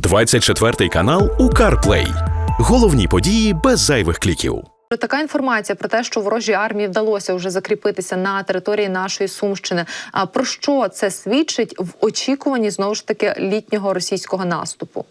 24 канал у CarPlay. Головні події без зайвих кліків. Така інформація про те, що ворожій армії вдалося вже закріпитися на території нашої Сумщини. А про що це свідчить в очікуванні знову ж таки літнього російського наступу?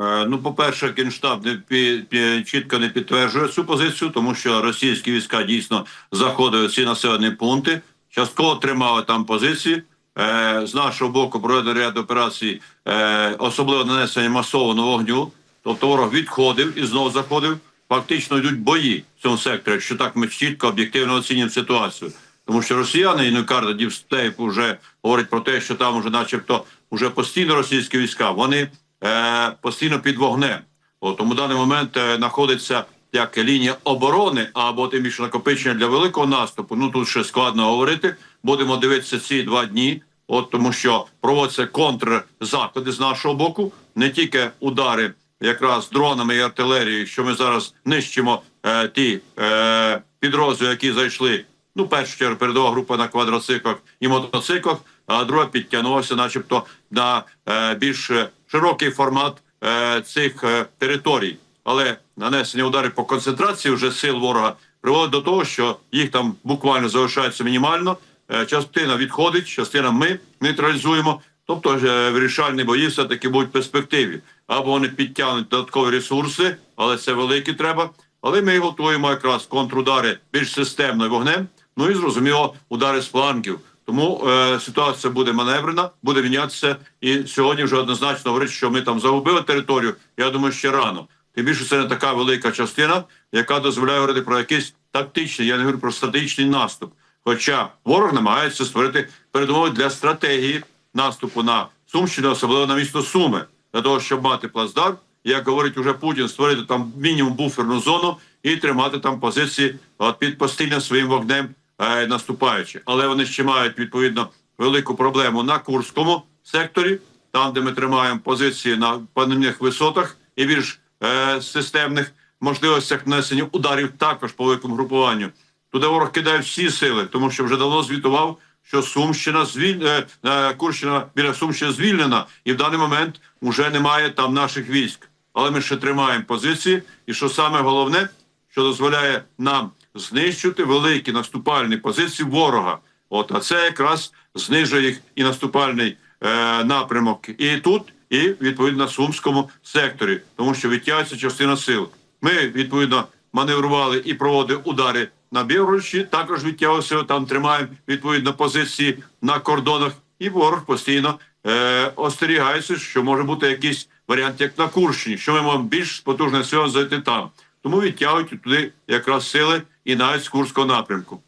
Е, Ну, по-перше, Генштаб не пі, пі- чітко не підтверджує цю позицію, тому що російські війська дійсно заходили в ці населені пункти, частково тримали там позиції. Е, з нашого боку проведено ряд операцій, е, особливо нанесення масованого вогню. Тобто ворог відходив і знову заходив. Фактично йдуть бої в цьому секторі, якщо так ми чітко об'єктивно оцінюємо ситуацію. Тому що росіяни і карта Дівстейп вже говорить про те, що там вже, начебто, вже постійно російські війська, вони е, постійно під вогнем. От, тому в даний момент е, знаходиться як лінія оборони або тим більше накопичення для великого наступу. Ну тут ще складно говорити. Будемо дивитися ці два дні. От тому, що проводяться контрзаходи з нашого боку, не тільки удари якраз дронами і артилерією, що ми зараз нищимо е, ті е, підрозділи, які зайшли. Ну, першу чергу передова група на квадроциклах і мотоциклах, а друга підтягнулася, начебто, на е, більш широкий формат е, цих е, територій. Але нанесення ударів по концентрації вже сил ворога приводить до того, що їх там буквально залишається мінімально. Е, частина відходить, частина ми нейтралізуємо. Тобто е, вирішальні бої все таки будуть в перспективі. Або вони підтягнуть додаткові ресурси, але це великі треба. Але ми готуємо якраз контрудари більш системно вогнем. Ну і зрозуміло, удари з флангів. Тому е, ситуація буде маневрена, буде мінятися. І сьогодні вже однозначно говорить, що ми там загубили територію. Я думаю, ще рано. Тим більше це не така велика частина, яка дозволяє говорити про якийсь тактичний, я не говорю про стратегічний наступ. Хоча ворог намагається створити передумови для стратегії наступу на Сумщину, особливо на місто Суми, для того, щоб мати плацдарм, як говорить уже Путін, створити там мінімум буферну зону і тримати там позиції під постійно своїм вогнем е, наступаючи. Але вони ще мають відповідно велику проблему на Курському секторі, там, де ми тримаємо позиції на панельних висотах і більш е, системних можливостях нанесення ударів також по великому групуванню. Туди ворог кидає всі сили, тому що вже давно звітував, що Сумщина звіль... е, е, Курщина біля Сумщини звільнена, і в даний момент вже немає там наших військ. Але ми ще тримаємо позиції. І що саме головне, що дозволяє нам знищити великі наступальні позиції ворога. От а це якраз знижує їх і наступальний е, напрямок і тут, і відповідно на сумському секторі, тому що відтягується частина сил. Ми відповідно маневрували і проводили удари на Білорусі, також відтягувалися, там тримаємо відповідно позиції на кордонах, і ворог постійно е, остерігається, що може бути якийсь варіант, як на Курщині, що ми можемо більш потужне сила зайти там. Тому відтягують туди якраз сили і навіть з Курського напрямку.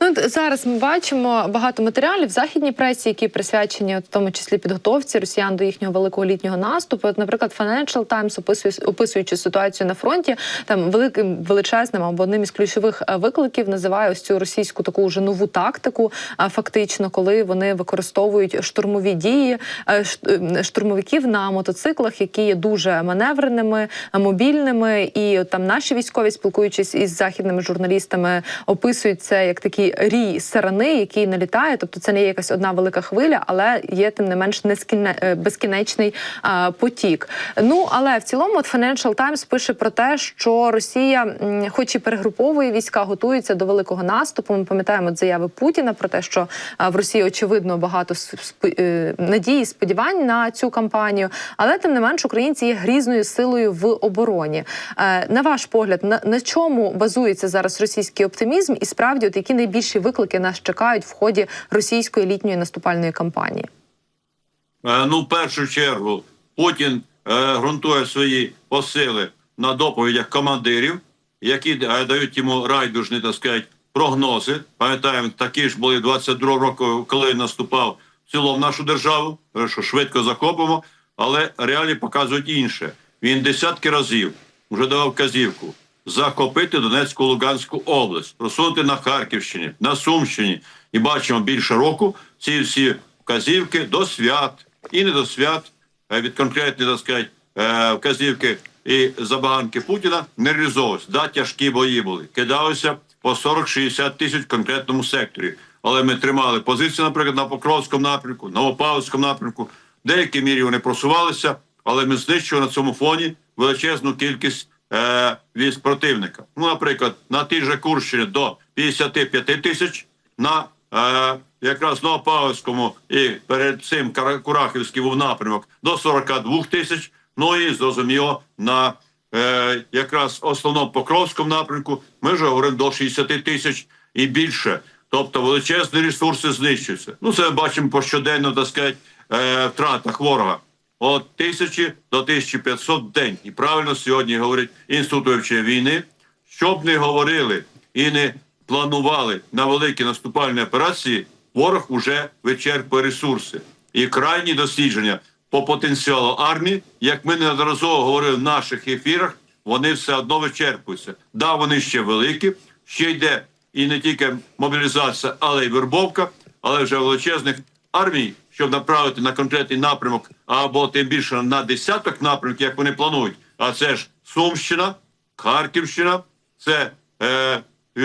Ну зараз ми бачимо багато матеріалів в західній пресі, які присвячені в тому числі підготовці росіян до їхнього великого літнього наступу. От, наприклад, Financial Times, описує описуючи ситуацію на фронті, там великим величезним або одним із ключових е, викликів називає ось цю російську таку вже нову тактику. А фактично, коли вони використовують штурмові дії е, е, штурмовиків на мотоциклах, які є дуже маневреними, мобільними, і от там наші військові, спілкуючись із західними журналістами, описують це як такий рій сарани, який налітає. Тобто це не є якась одна велика хвиля, але є тим не менш нескінне, е, безкінечний а, потік. Ну але в цілому, от Financial Times пише про те, що Росія, хоч і перегруповує війська, готується до великого наступу. Ми пам'ятаємо заяви Путіна про те, що в Росії очевидно багато е, надій, сподівань на цю кампанію. Але тим не менш, українці є грізною силою в обороні. Е, На ваш погляд, на, на чому базується зараз російський оптимізм, і справді, от які найбільші виклики нас чекають в ході російської літньої наступальної кампанії? Е, Ну, в першу чергу, Путін е, ґрунтує свої посили на доповідях командирів, які е, дають йому райдужні, так сказати, прогнози. Пам'ятаємо, такі ж були 22 року, коли наступав в цілому нашу державу, що швидко захопимо, але реалії показують інше. Він десятки разів вже давав казівку захопити Донецьку Луганську область, просунути на Харківщині, на Сумщині. І бачимо більше року ці всі вказівки до свят і не до свят е, від конкретні, так сказати, е, вказівки і забаганки Путіна не реалізовувалися. Да, тяжкі бої були. Кидалися по 40-60 тисяч в конкретному секторі. Але ми тримали позиції, наприклад, на Покровському напрямку, Новопавловському напрямку, В деякій мірі вони просувалися, але ми знищували на цьому фоні величезну кількість е, військ противника. Ну, наприклад, на тій же Курщині до 55 тисяч, на е, якраз Новопавському і перед цим Каракурахівський був напрямок до 42 тисяч. Ну і зрозуміло, на е, якраз основному Покровському напрямку ми вже говоримо до 60 тисяч і більше. Тобто величезні ресурси знищуються. Ну, це ми бачимо по щоденно, так сказати, е, втратах ворога. От тисячі до 1500 в день. І правильно сьогодні говорить інститут вивчення війни, щоб не говорили і не планували на великі наступальні операції, ворог уже вичерпує ресурси. І крайні дослідження по потенціалу армії, як ми неодноразово говорили в наших ефірах, вони все одно вичерпуються. Да, вони ще великі, ще йде і не тільки мобілізація, але й вербовка, але вже величезних армій, щоб направити на конкретний напрямок, або тим більше на десяток напрямків, як вони планують. А це ж Сумщина, Харківщина, це е, е,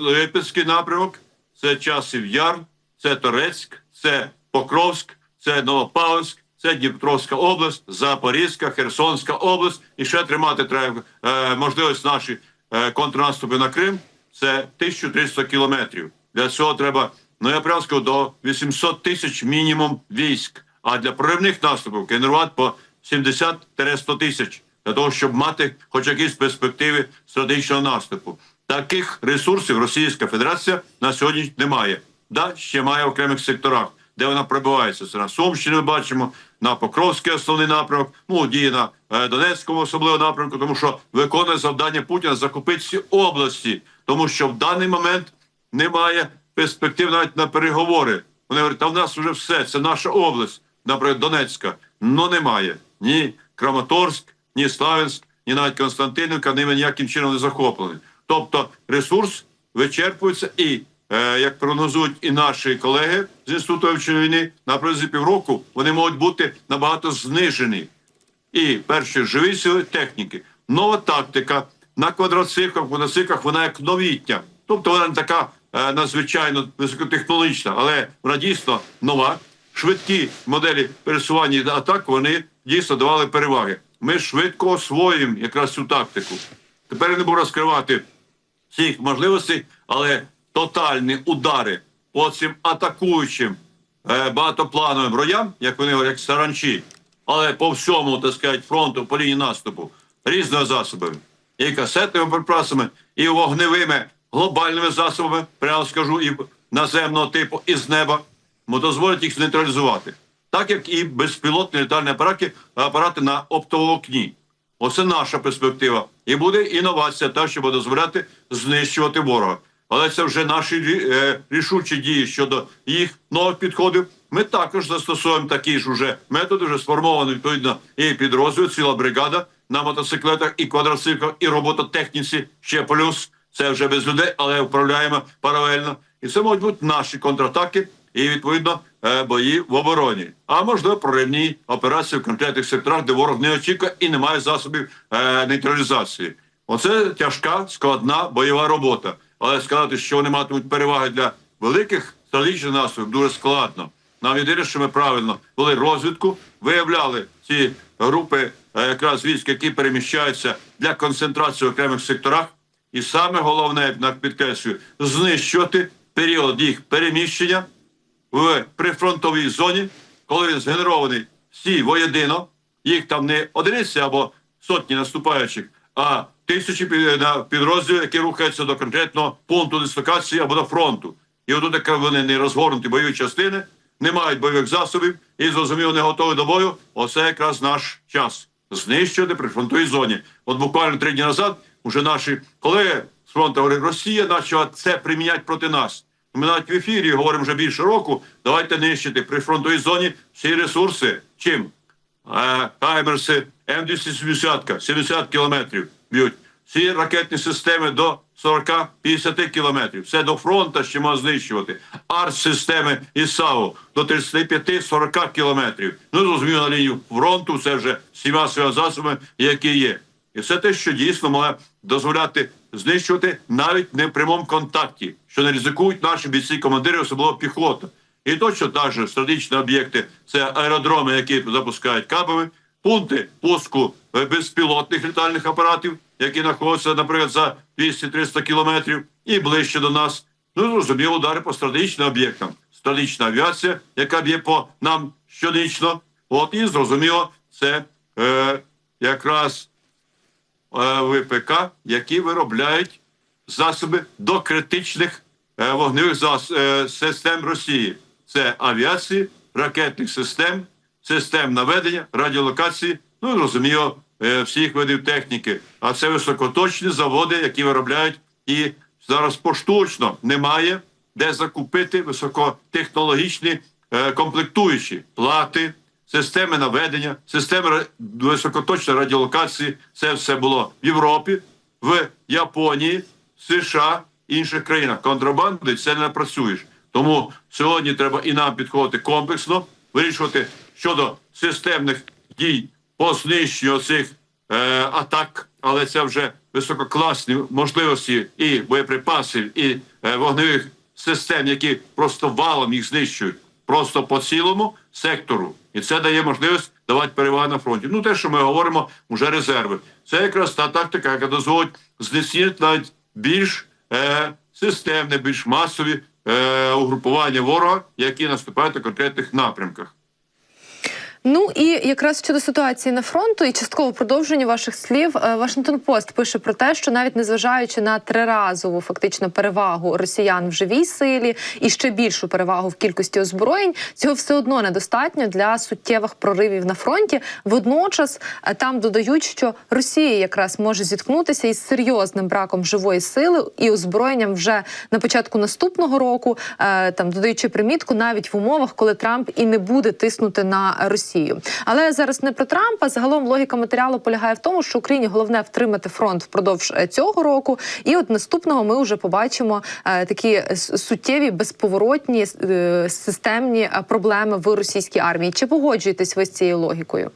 Липецький напрямок, це Часів Яр, це Торецьк, це Покровськ, це Новопавловськ, це Дніпровська область, Запорізька, Херсонська область. І ще тримати треба е, можливість наші е, контрнаступи на Крим. Це 1300 кілометрів. Для цього треба, ну я прямо скажу, до 800 тисяч мінімум військ. А для проривних наступів генерувати по 70-100 тисяч для того, щоб мати хоч якісь перспективи стратегічного наступу. Таких ресурсів Російська Федерація на сьогодні немає. Да, ще має в окремих секторах, де вона пробивається. Це на Сумщині ми бачимо, на Покровський основний напрямок, ну діє на е, Донецькому особливо напрямку, тому що виконує завдання Путіна закупити всі області, тому що в даний момент немає перспектив навіть на переговори. Вони говорять, та в нас вже все, це наша область, наприклад, Донецька. Ну немає ні Краматорськ, ні Славянськ, ні навіть Константинівка ними ніяким чином не захоплений. Тобто ресурс вичерпується і, е, як прогнозують і наші колеги з інституту вивчення війни, на протязі півроку вони можуть бути набагато знижені і перші живі сили техніки. Нова тактика на квадроциклах, мотоциклах, вона як новітня. Тобто вона не така е, надзвичайно високотехнологічна, але вона дійсно нова. Швидкі моделі пересування і атак вони дійсно давали переваги. Ми швидко освоїмо якраз цю тактику. Тепер я не буду розкривати всіх можливостей, але тотальні удари по цим атакуючим е, багатоплановим роям, як вони говорять, як саранчі, але по всьому, так сказати, фронту, по лінії наступу, різними засобами. І касетними припасами, і вогневими глобальними засобами, прямо скажу, і наземного типу, і з неба, мо дозволить їх нейтралізувати. Так як і безпілотні літальні апарати, апарати на оптоволокні. Оце наша перспектива. І буде інновація, та що буде дозволяти знищувати ворога. Але це вже наші е, рішучі дії щодо їх нових підходів. Ми також застосуємо такі ж уже методи, вже сформовані відповідно і підрозділ, ціла бригада на мотоциклетах і квадроциклах, і робототехніці. Ще плюс це вже без людей, але управляємо паралельно. І це можуть бути наші контратаки і відповідно е, бої в обороні. А можливо проривні операції в конкретних секторах, де ворог не очікує і не має засобів е, нейтралізації. Оце тяжка, складна бойова робота. Але сказати, що вони матимуть переваги для великих стратегічних наступів, дуже складно. Нам єдине, що ми правильно вели розвідку, виявляли ці групи е, якраз військ, які переміщаються для концентрації в окремих секторах. І саме головне, на підкреслюю, знищувати період їх переміщення в прифронтовій зоні, коли він згенерований всі воєдино, їх там не одиниці або сотні наступаючих, а тисячі підрозділів, які рухаються до конкретного пункту дислокації або до фронту. І отут, як вони не розгорнуті бойові частини, не мають бойових засобів і зрозуміло не готові до бою. Оце якраз наш час знищувати при фронтовій зоні. От буквально три дні назад уже наші колеги з фронту говорять, Росія почала це приміняти проти нас. Ми навіть в ефірі говоримо вже більше року. Давайте нищити при фронтовій зоні всі ресурси. Чим? Е, Хаймерси, М270, 70 кілометрів б'ють. Всі ракетні системи до 40-50 кілометрів. Все до фронту ще можна знищувати. Арт-системи і САУ до 35-40 кілометрів. Ну, зрозуміло, на лінію фронту це вже всіма своїми засобами, які є. І все те, що дійсно має дозволяти знищувати навіть не в прямому контакті, що не ризикують наші бійці командири, особливо піхота. І точно так же стратегічні об'єкти це аеродроми, які запускають кабами, пункти пуску е, безпілотних літальних апаратів, які знаходяться, наприклад, за 200-300 кілометрів, і ближче до нас. Ну, зрозуміло, удари по стратегічним об'єктам. Стратегічна авіація, яка б'є по нам щонічно. От і зрозуміло, це е, якраз ВПК, які виробляють засоби до критичних е, вогневих зас, е, систем Росії. Це авіації, ракетних систем, систем наведення, радіолокації, ну розуміло, е, всіх видів техніки. А це високоточні заводи, які виробляють і зараз поштучно немає де закупити високотехнологічні е, комплектуючі плати, системи наведення, системи високоточної радіолокації. Це все було в Європі, в Японії, США, інших країнах. Контрабанди це не працюєш. Тому сьогодні треба і нам підходити комплексно, вирішувати щодо системних дій по знищенню цих е, атак, але це вже висококласні можливості і боєприпасів, і е, вогневих систем, які просто валом їх знищують, просто по цілому сектору. І це дає можливість давати перевагу на фронті. Ну, те, що ми говоримо, вже резерви. Це якраз та тактика, яка дозволить знецінити навіть більш е, системне, більш масові е, угрупування ворога, які наступають на конкретних напрямках. Ну і якраз щодо ситуації на фронту і частково продовження ваших слів, е, Вашингтон Пост пише про те, що навіть незважаючи на триразову фактично перевагу росіян в живій силі і ще більшу перевагу в кількості озброєнь, цього все одно недостатньо для суттєвих проривів на фронті. Водночас е, там додають, що Росія якраз може зіткнутися із серйозним браком живої сили і озброєнням вже на початку наступного року, е, там додаючи примітку, навіть в умовах, коли Трамп і не буде тиснути на Росію. Але зараз не про Трампа. Загалом логіка матеріалу полягає в тому, що Україні головне втримати фронт впродовж е, цього року. І от наступного ми вже побачимо е, такі суттєві, безповоротні е, системні проблеми в російській армії. Чи погоджуєтесь ви з цією логікою?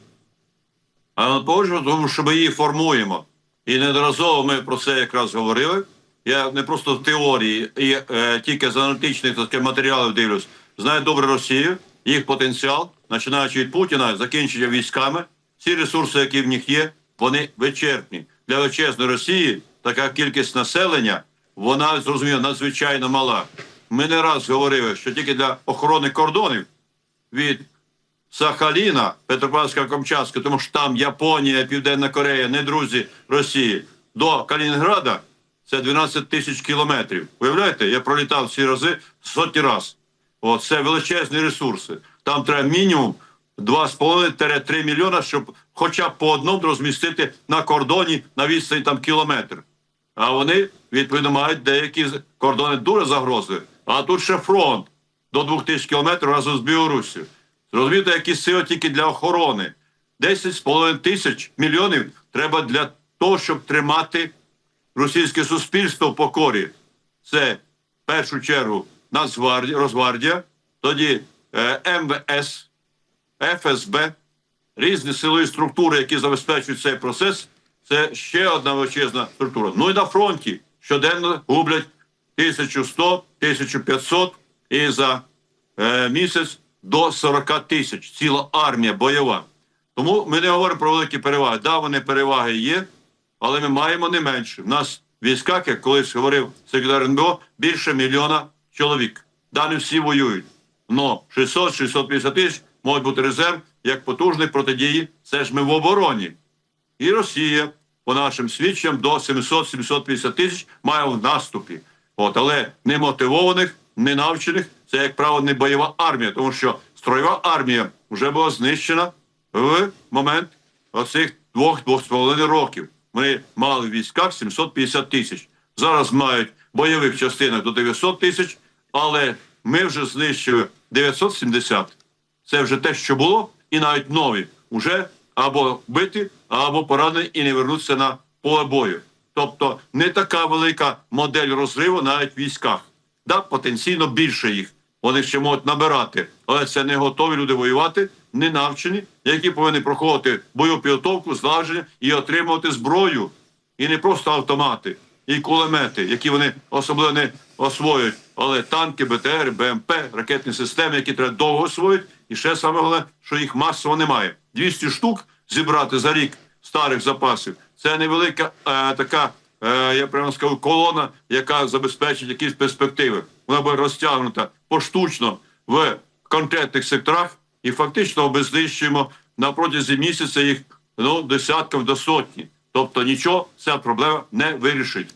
А погоджуємо, тому що ми її формуємо. І неодноразово ми про це якраз говорили. Я не просто в теорії, і е, тільки з аналітичних матеріалів дивлюсь. Знаю добре Росію, їх потенціал, починаючи від Путіна, закінчуючи військами. Всі ресурси, які в них є, вони вичерпні. Для величезної Росії така кількість населення, вона зрозуміло надзвичайно мала. Ми не раз говорили, що тільки для охорони кордонів від Сахаліна, Петропавська Камчатська, тому що там Японія, Південна Корея, не друзі Росії, до Калінінграда це 12 тисяч кілометрів. Уявляєте, я пролітав ці рази сотні раз. О, це величезні ресурси. Там треба мінімум 2,5-3 мільйона, щоб хоча б по одному розмістити на кордоні на відстані там кілометр. А вони відповідно мають деякі кордони дуже загрозливі. А тут ще фронт до 2000 кілометрів разом з Білоруссю. Зрозумієте, які сили тільки для охорони. 10,5 тисяч мільйонів треба для того, щоб тримати російське суспільство в покорі. Це в першу чергу Нацгвардія, Росгвардія, тоді МВС, ФСБ, різні силові структури, які забезпечують цей процес. Це ще одна величезна структура. Ну і на фронті щоденно гублять 1100, 1500 і за е, місяць до 40 тисяч. Ціла армія бойова. Тому ми не говоримо про великі переваги. Да, вони переваги є, але ми маємо не менше. В нас в військах, як колись говорив секретар НБО, більше мільйона чоловік. Да, всі воюють. Но 600-650 тисяч можуть бути резерв як потужний протидії. Це ж ми в обороні. І Росія, по нашим свідченням, до 700-750 тисяч має в наступі. От, але не мотивованих, не навчених, це, як правило, не бойова армія, тому що строєва армія вже була знищена в момент оцих двох-двох з половиною років. Вони мали в військах 750 тисяч. Зараз мають в бойових частинах до 900 тисяч, але ми вже знищили 970. Це вже те, що було, і навіть нові вже або биті, або поранені і не вернуться на поле бою. Тобто не така велика модель розриву навіть в військах. Да, потенційно більше їх. Вони ще можуть набирати, але це не готові люди воювати, не навчені, які повинні проходити бойову підготовку, злагодження і отримувати зброю. І не просто автомати, і кулемети, які вони особливо не освоюють. Але танки, БТР, БМП, ракетні системи, які треба довго освоїти. І ще саме головне, що їх масово немає. 200 штук зібрати за рік старих запасів. Це невелика е, така, е, я прямо скажу, колона, яка забезпечить якісь перспективи. Вона буде розтягнута поштучно в конкретних секторах і фактично обезнищуємо на протязі місяця їх ну, десятків до сотні. Тобто нічого ця проблема не вирішить.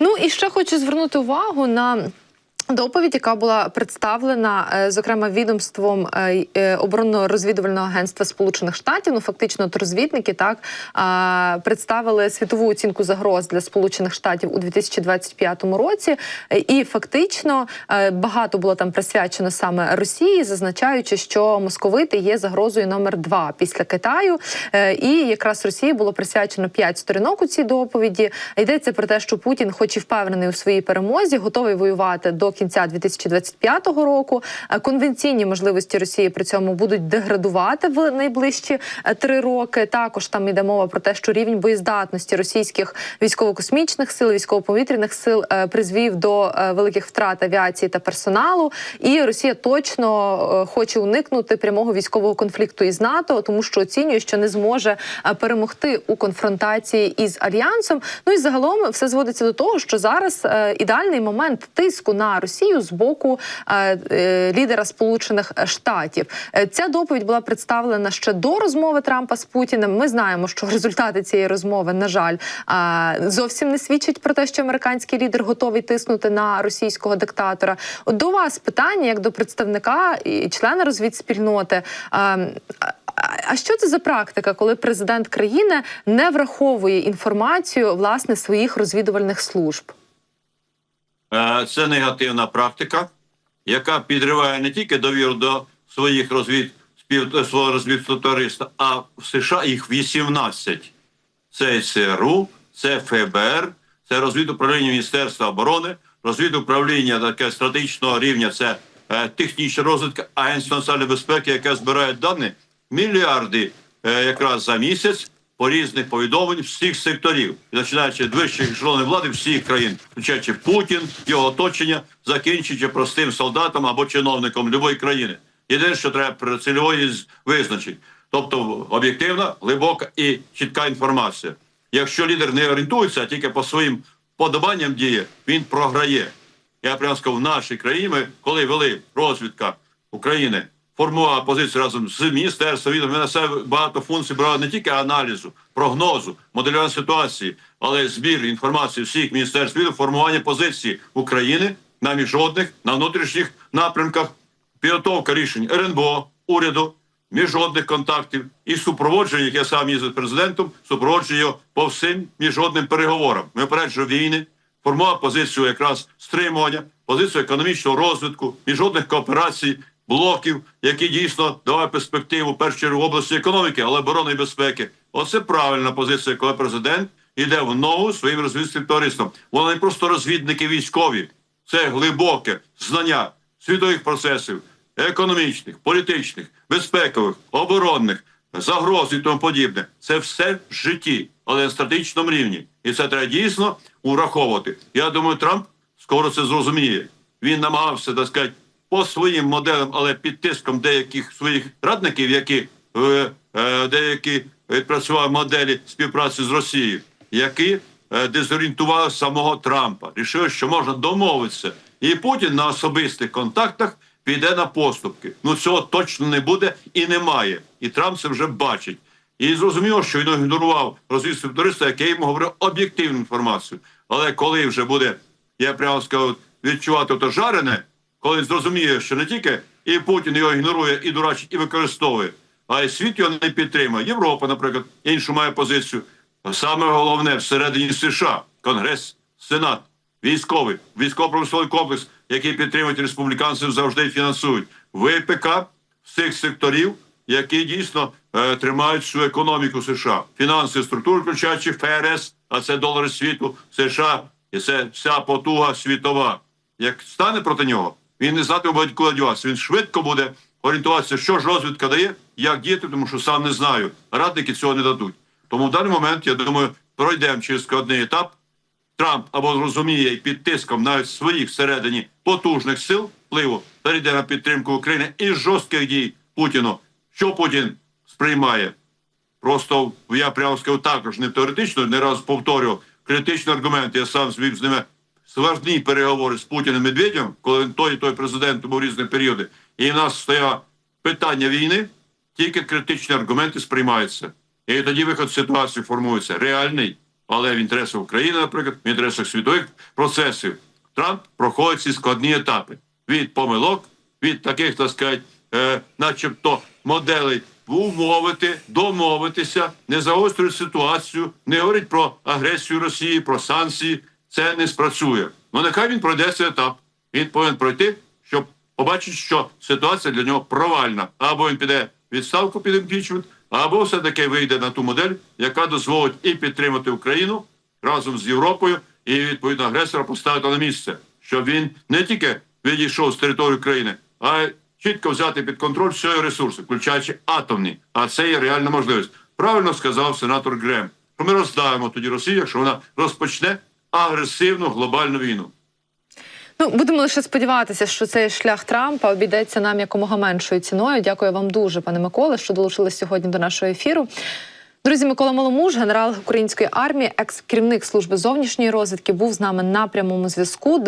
Ну і ще хочу звернути увагу на. Доповідь, яка була представлена, е, зокрема, відомством е, е, оборонно-розвідувального агентства Сполучених Штатів, ну фактично, розвідники так представили світову оцінку загроз для Сполучених Штатів у 2025 році, і фактично багато було там присвячено саме Росії, зазначаючи, що московити є загрозою номер два після Китаю. І якраз Росії було присвячено п'ять сторінок у цій доповіді. Йдеться про те, що Путін, хоч і впевнений у своїй перемозі, готовий воювати до кінця 2025 року. Е, Конвенційні можливості Росії при цьому будуть деградувати в найближчі е, три роки. Також там йде мова про те, що рівень боєздатності російських військово-космічних сил, військово-повітряних сил е, призвів до великих втрат авіації та персоналу. І Росія точно хоче уникнути прямого військового конфлікту із НАТО, тому що оцінює, що не зможе перемогти у конфронтації із альянсом. Ну і загалом все зводиться до того, що зараз ідеальний момент тиску на Росію з боку е, е, лідера Сполучених Штатів. Е, Ця доповідь була представлена ще до розмови Трампа з Путіним. Ми знаємо, що результати цієї розмови, на жаль, зовсім не свідчать про те, що американський лідер готовий тиснути на російського диктатора. От до вас питання, як до представника і члена розвідспільноти. А що це за практика, коли президент країни не враховує інформацію власне своїх розвідувальних служб? Е, Це негативна практика, яка підриває не тільки довіру до своїх розвід свого розвідтовариства, а в США їх 18. Це ЦРУ, це ФБР, це розвідуправління Міністерства оборони, розвідуправління таке стратегічного рівня, це е, технічна розвідка Агентства національної безпеки, яке збирає дані мільярди е, якраз за місяць по різних повідомлень всіх секторів, починаючи від вищих ешелонів влади всіх країн, включаючи Путін, його оточення, закінчуючи простим солдатом або чиновником будь-якої країни. Єдине, що треба цільової визначити. Тобто об'єктивна, глибока і чітка інформація. Якщо лідер не орієнтується, а тільки по своїм подобанням діє, він програє. Я прямо сказав, в нашій країні, коли вели розвідка України, формувала позицію разом з міністерством, ми на себе багато функцій брали не тільки аналізу, прогнозу, моделювання ситуації, але збір інформації всіх міністерств відомо, формування позиції України на міжнародних, на внутрішніх напрямках, підготовка рішень РНБО, уряду, міжнародних контактів і супроводження, яке я сам їздив президентом, супроводжує його по всім міжнародним переговорам. Ми попереджуємо війни, формував позицію якраз стримування, позицію економічного розвитку, міжнародних кооперацій, блоків, які дійсно давають перспективу першу чергу в області економіки, але оборони і безпеки. Оце правильна позиція, коли президент йде в ногу своїм розвідувальним товариством. Вони не просто розвідники військові, це глибоке знання світових процесів, економічних, політичних, безпекових, оборонних, загроз і тому подібне. Це все в житті, але на стратегічному рівні. І це треба дійсно ураховувати. Я думаю, Трамп скоро це зрозуміє. Він намагався, так сказати, по своїм моделям, але під тиском деяких своїх радників, які е, е, деякі відпрацювали моделі співпраці з Росією, які е, дезорієнтували самого Трампа. Рішили, що можна домовитися. І Путін на особистих контактах піде на поступки. Ну цього точно не буде і немає. І Трамп це вже бачить. І зрозуміло, що він ігнорував розвідку туриста, який йому говорив об'єктивну інформацію. Але коли вже буде, я прямо скажу, відчувати то жарене, коли зрозуміє, що не тільки і Путін його ігнорує, і дурачить, і використовує, а й світ його не підтримує. Європа, наприклад, іншу має позицію. А Саме головне всередині США Конгрес, Сенат, військовий, військово-промисловий комплекс, який підтримують республіканців, завжди фінансують. ВПК всіх секторів, які дійсно е, тримають всю економіку США, фінансові структури, включаючи ФРС, а це долари світу, США, і це вся потуга світова. Як стане проти нього, він не знатиме буде куди. Він швидко буде орієнтуватися, що ж розвідка дає, як діяти, тому що сам не знаю. Радники цього не дадуть. Тому в даний момент, я думаю, пройдемо через складний етап. Трамп або зрозуміє під тиском навіть своїх всередині потужних сил впливу перейде на підтримку України і жорстких дій Путіну. Що Путін сприймає? Просто я прямо скажу також не теоретично, не раз повторював критичні аргументи. Я сам звів з ними складні переговори з Путіним Медведєм, коли той і той президент був різні періоди. І в нас стояло питання війни, тільки критичні аргументи сприймаються. І тоді виход ситуації формується реальний, але в інтересах України, наприклад, в інтересах світових процесів. Трамп проходить ці складні етапи від помилок, від таких, так сказати, е, начебто моделей умовити, домовитися, не загострюють ситуацію, не говорить про агресію Росії, про санкції. Це не спрацює. Ну нехай він пройде цей етап. Він повинен пройти, щоб побачити, що ситуація для нього провальна. Або він піде відставку під імпічмент, або все-таки вийде на ту модель, яка дозволить і підтримати Україну разом з Європою, і відповідно агресора поставити на місце, щоб він не тільки відійшов з території країни, а й чітко взяти під контроль всі ресурси, включаючи атомні. А це є реальна можливість. Правильно сказав сенатор Грем, що ми роздавимо тоді Росію, якщо вона розпочне агресивну глобальну війну. Ну, будемо лише сподіватися, що цей шлях Трампа обійдеться нам якомога меншою ціною. Дякую вам дуже, пане Миколе, що долучились сьогодні до нашого ефіру. Друзі, Микола Маломуж, генерал української армії, екс-керівник служби зовнішньої розвідки, був з нами на прямому зв'язку.